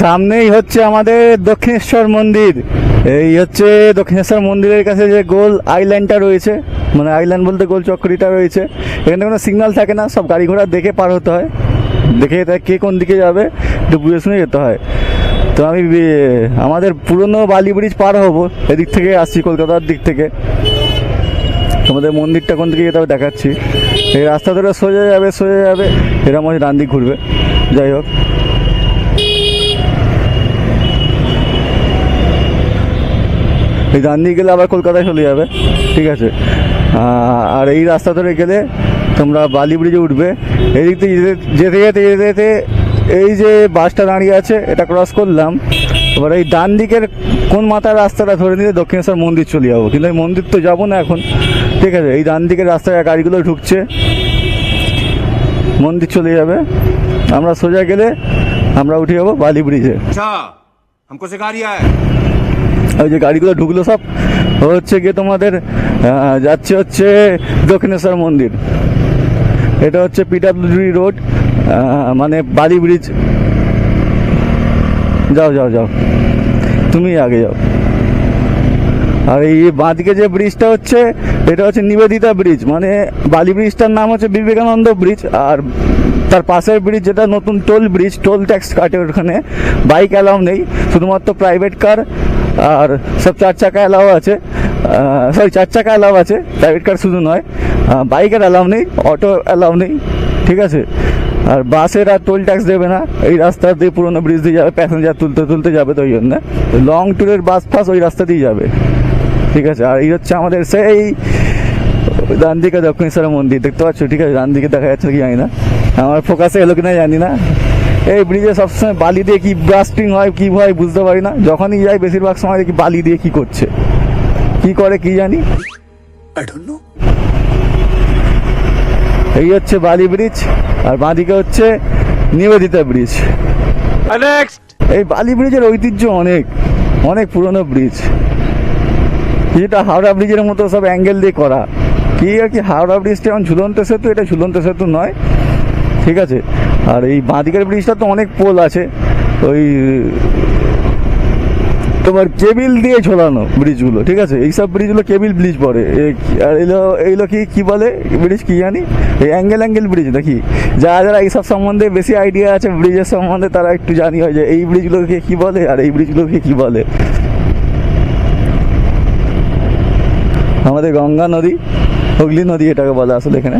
সামনেই হচ্ছে আমাদের দক্ষিণেশ্বর মন্দির। এই হচ্ছে দক্ষিণেশ্বর মন্দিরের কাছে যে গোল আইল্যান্ডটা রয়েছে মানে আইল্যান্ড বলতে গোল চক্করিটা রয়েছে। এখানে কোনো সিগনাল থাকে না, সব গাড়ি ঘোড়া দেখে পার হতে হয়। দেখে কে কোন দিকে যাবে, একটু বুঝে শুনে যেতে হয়। তো আমি আমাদের পুরনো বালি ব্রিজ পার হব, এদিক থেকে আসছি, কলকাতার দিক থেকে। তোমাদের মন্দিরটা কোন দিকে যেতে হবে দেখাচ্ছি। এই রাস্তা ধরে সোজা যাবে সোজা যাবে, এরকম হচ্ছে ডান দিক ঘুরবে। যাই হোক। এই ডান দিকে গেলে আবার কলকাতায় চলে যাবে, ঠিক আছে? আর এই রাস্তা ধরে গেলে তোমরা বালি ব্রিজে উঠবে, এদিক থেকে যেতে যেতে যেতে যেতে এই যে বাসটা দাঁড়িয়ে আছে, এটা ক্রস করলাম। এবার এই ডান দিকের কোন মাথার রাস্তাটা ধরে নিলে দক্ষিণেশ্বর মন্দির চলে যাব? কিন্তু এই মন্দির তো যাব না এখন, ঠিক আছে? এই ডান দিকের রাস্তায় গাড়িগুলো ঢুকছে, মন্দির চলে যাবে। আমরা সোজা গেলে আমরা উঠে যাব বালি ব্রিজে। আচ্ছা। हमको सिखा रिया है ওই যে গাড়িগুলো ঢুকলো সব হচ্ছে গিয়ে তোমাদের আহ, যাচ্ছে হচ্ছে দক্ষিণেশ্বর মন্দির এটা হচ্ছে পিডাব্লিউডি রোড মানে বালি ব্রিজ যাও যাও যাও তুমি আগে যাও আর এই বাঁদিকে যে ব্রিজটা হচ্ছে এটা হচ্ছে নিবেদিতা ব্রিজ মানে বালি ব্রিজটার নাম হচ্ছে বিবেকানন্দ ব্রিজ আর তার পাশের ব্রিজ যেটা, নতুন টোল ব্রিজ টোল ট্যাক্স কাটে ওখানে। বাইক অ্যালাউ নেই, শুধুমাত্র প্রাইভেট কার আর সব চার চাকা অ্যালাউ আছে। সরি চার চাকা অ্যালাউ আছে প্রাইভেট কার শুধু নয়। বাইকের অ্যালাউ নেই অটো অ্যালাউ নেই, ঠিক আছে? আর বাসের আর টোল ট্যাক্স দেবে না, এই রাস্তা দিয়ে পুরোনো ব্রিজ দিয়ে যাবে প্যাসেঞ্জার তুলতে তুলতে যাবে তো ওই জন্য। লং ট্যুরের বাস ফাস ওই রাস্তা দিয়ে যাবে, ঠিক আছে? আর এই হচ্ছে আমাদের সেই ডান দিকে দক্ষিণেশ্বর মন্দির, দেখতে পাচ্ছ? ঠিক আছে ডান দিকে দেখা যাচ্ছে কি জানি না। আমার ফোকাসে এলো কিনা জানি না। এই ব্রিজে সবসময় বালি দিয়ে কি ব্রাস্টিং হয় কি হয় বুঝতে পারি না। যখনই যাই বেশিরভাগ সময় দেখি বালি দিয়ে কি করছে। কি করে কি জানি। এই হচ্ছে বালি ব্রিজ আর বাঁদিকে হচ্ছে নিবেদিতা ব্রিজ এই বালি ব্রিজের ঐতিহ্য অনেক অনেক পুরনো ব্রিজ যেটা হাওড়া ব্রিজের মতো সব অ্যাঙ্গেল দিয়ে করা। কি আর কি হাওড়া ব্রিজটা এখন ঝুলন্ত সেতু এটা ঝুলন্ত সেতু নয়। ঠিক আছে? আর এই বাঁদিকের ব্রিজটা তো অনেক পোল আছে। ওই, তোমার কেবিল দিয়ে ঝোলানো ব্রিজগুলো, ঠিক আছে? এইসব ব্রিজগুলো কেবিল ব্রিজ পড়ে আর এইগুলো কি কি বলে ব্রিজ কি জানি? এই অ্যাঙ্গেল অ্যাঙ্গেল ব্রিজ নাকি? যারা যারা এইসব সম্বন্ধে বেশি আইডিয়া আছে ব্রিজের সম্বন্ধে, তারা একটু জানি হয় যে এই ব্রিজগুলোকে কি বলে আর এই ব্রিজগুলোকে কি বলে। আমাদের গঙ্গা নদী। হুগলি নদী এটাকে বলা আসলে এখানে।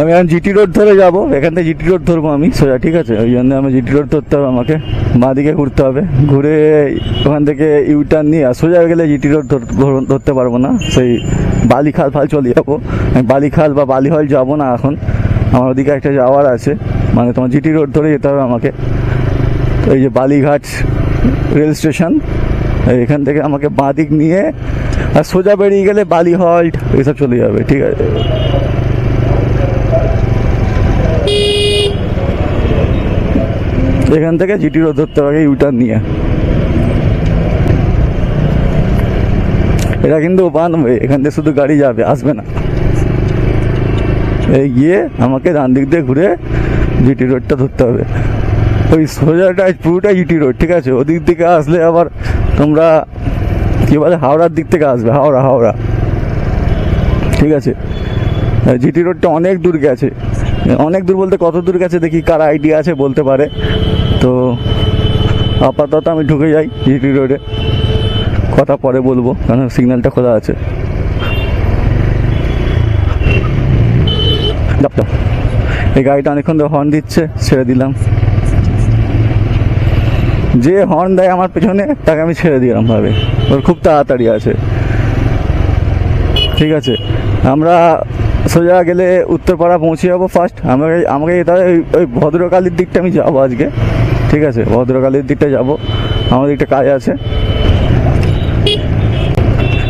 আমি এখন জিটি রোড ধরে যাব, এখান থেকে জিটি রোড ধরবো আমি, সোজা, ঠিক আছে? ওই জন্য আমি জিটি রোড ধরতে হবে, আমাকে বাঁ দিকে ঘুরতে হবে। ঘুরে ওখান থেকে ইউটার্ন নিয়ে, আর সোজা গেলে জিটি রোড ধরতে পারব না। সেই বালিখাল ফাল চলে যাব। বালিখাল বা বালিহল যাব না এখন। আমার ওদিকে একটা যাওয়ার আছে। মানে তোমার জিটি রোড ধরে যেতে হবে আমাকে। এই যে বালিঘাট রেল স্টেশন এখান থেকে আমাকে বাঁ দিক নিয়ে আর সোজা বেরিয়ে গেলে বালি হল্ট, এসব চলে যাবে, ঠিক আছে। এখান থেকে জিটি রোড ধরতে হবে ইউটার্ন নিয়ে। এটা কিন্তু হবে এখান থেকে শুধু গাড়ি যাবে, আসবে না। এই গিয়ে আমাকে ডান দিক দিয়ে ঘুরে জিটি রোডটা ধরতে হবে। ওই সোজাটা পুরোটা জিটি রোড, ঠিক আছে? ওদিক থেকে আসলে আবার তোমরা কি বলে? হাওড়ার দিক থেকে আসবে। হাওড়া হাওড়া। ঠিক আছে? জিটি রোডটা অনেক দূর গেছে। অনেক দূর বলতে কত দূর গেছে দেখি, কার আইডিয়া আছে বলতে পারে। তো আপাতত আমি ঢুকে যাই জিটি রোডে। কথা পরে বলব কারণ সিগন্যালটা খোলা আছে। এই গাড়িটা অনেকক্ষণ ধরে হর্ন দিচ্ছে, ছেড়ে দিলাম। যে হর্ন দেয় আমার পেছনে, তাকে আমি ছেড়ে দিলাম ভাবে। ওর খুব তাড়াতাড়ি আছে। ঠিক আছে। আমরা সোজা গেলে উত্তরপাড়া পৌঁছে যাব ফার্স্ট আমাকে আমাকে তাহলে ওই ওই ভদ্রকালীর দিকটা আমি যাব আজকে। ঠিক আছে, ভদ্রকালীর দিকটা যাব। আমাদের একটা কাজ আছে।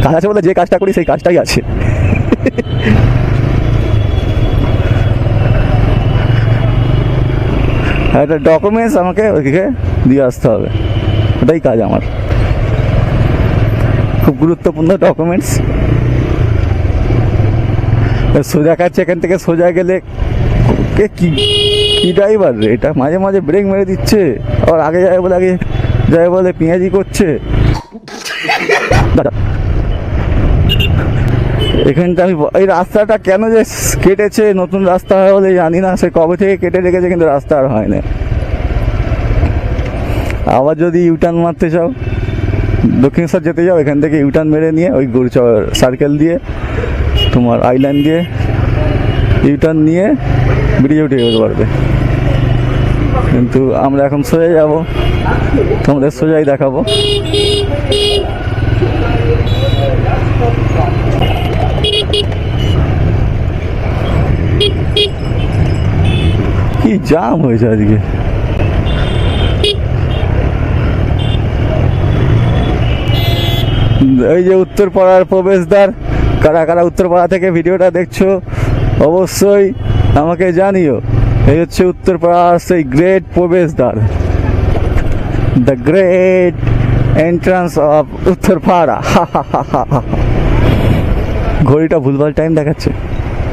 কাজ আছে বলে যে কাজটা করি, সেই কাজটাই আছে। একটা ডকুমেন্টস আমাকে ওইদিকে দিয়ে আসতে হবে। ওটাই কাজ আমার। খুব গুরুত্বপূর্ণ ডকুমেন্টস সোজা কাছে, এখান থেকে সোজা গেলে কে কি কি ড্রাইভার রে? এটা মাঝে মাঝে ব্রেক মেরে দিচ্ছে। আবার আগে যায় বলে, আগে যায় বলে পেঁয়াজি করছে। এখানটা আমি এই রাস্তাটা কেন যে কেটেছে? নতুন রাস্তা বলে জানি না, সে কবে থেকে কেটে রেখেছে, কিন্তু রাস্তা আর হয় না আবার যদি ইউটার্ন মারতে চাও দক্ষিণেশ্বর যেতে যাও, এখান থেকে ইউটার্ন মেরে নিয়ে ওই গুরুচর সার্কেল দিয়ে, তোমার আইল্যান্ড দিয়ে ইউটার্ন নিয়ে ব্রিজে উঠে যেতে পারবে। কিন্তু আমরা এখন সোজা যাব, তোমাদের সোজাই দেখাবো। কি জাম হয়েছে আজকে? এই যে উত্তরপাড়ার প্রবেশদ্বার, কারা কারা উত্তরপাড়া থেকে ভিডিওটা দেখছ, অবশ্যই আমাকে জানিও। এই হচ্ছে উত্তরপাড়ার সেই গ্রেট প্রবেশদ্বার। The great entrance of Uttarpara. ঘড়িটা ভুলভাল টাইম দেখাচ্ছে।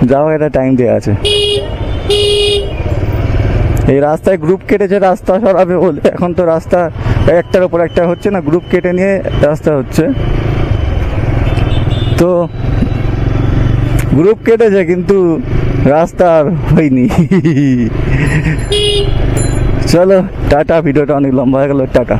যাও একটা টাইম দেওয়া আছে। এই রাস্তায় গ্রুপ কেটেছে, রাস্তা সরাবে বলে। এখন তো রাস্তা একটার উপর একটা হচ্ছে না গ্রুপ কেটে নিয়ে রাস্তা হচ্ছে। তো গ্রুপ কেটেছে কিন্তু রাস্তা আর হয়নি। চলো, টাটা, ভিডিওটা অনেক লম্বা হয়ে গেল, টাটা।